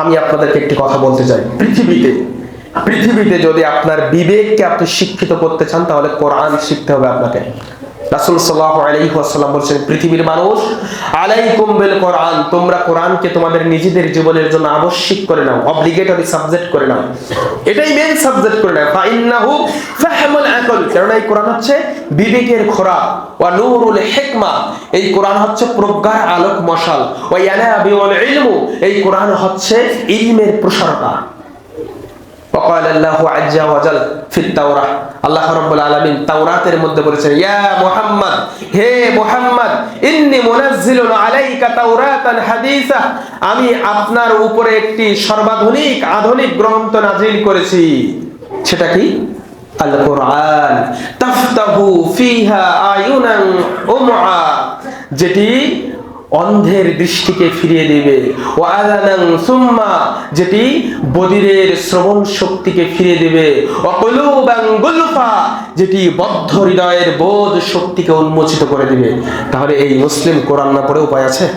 আমি আপনাদেরকে একটি কথা বলতে চাই। পৃথিবীতে পৃথিবীতে যদি আপনার বিবেককে আপনি শিক্ষিত করতে চান, তাহলে কোরআন শিখতে হবে আপনাকে। রাসূল ওয়াসাল্লাম বলছেন, পৃথিবীর মানুষ, আলাইকুম বিল কোরআন, তোমরা কোরআনকে তোমাদের নিজেদের জীবনের জন্য আবশ্যিক করে নাও অব্লিগেটরি সাবজেক্ট করে নাও। এটাই মেইন সাবজেক্ট করে নাও। আকল কারণ এই কোরআন হচ্ছে বিবেকের খোরাক ওয়া নূরুল হিকমা এই কোরআন হচ্ছে প্রজ্ঞার আলোক মশাল ওয়া ইয়ানাবিউল ইলমু এই কোরআন হচ্ছে ইলমের প্রসারতা وقال الله عز وجل في التوراة আল্লাহ রাব্বুল আলামিন তাওরাতের মধ্যে বলেছেন ইয়া মুহাম্মদ হে মুহাম্মদ ইন্নী মুনাজ্জিলুন আলাইকা তাওরাতান হাদিসা আমি আপনার উপরে একটি সর্বাধুনিক আধুনিক গ্রন্থ নাজিল করেছি সেটা কি যেটি অন্ধের দৃষ্টিকে ফিরিয়ে দিবে। ও আযানান সুম্মা। যেটি বদিরের শ্রবণ শক্তিকে ফিরিয়ে দিবে। ও কুলুবান গুলফা। যেটি বদ্ধ হৃদয়ের বোধ শক্তিকে উন্মোচিত করে দিবে। তাহলে এই মুসলিম কোরআন না পড়ে উপায় আছে?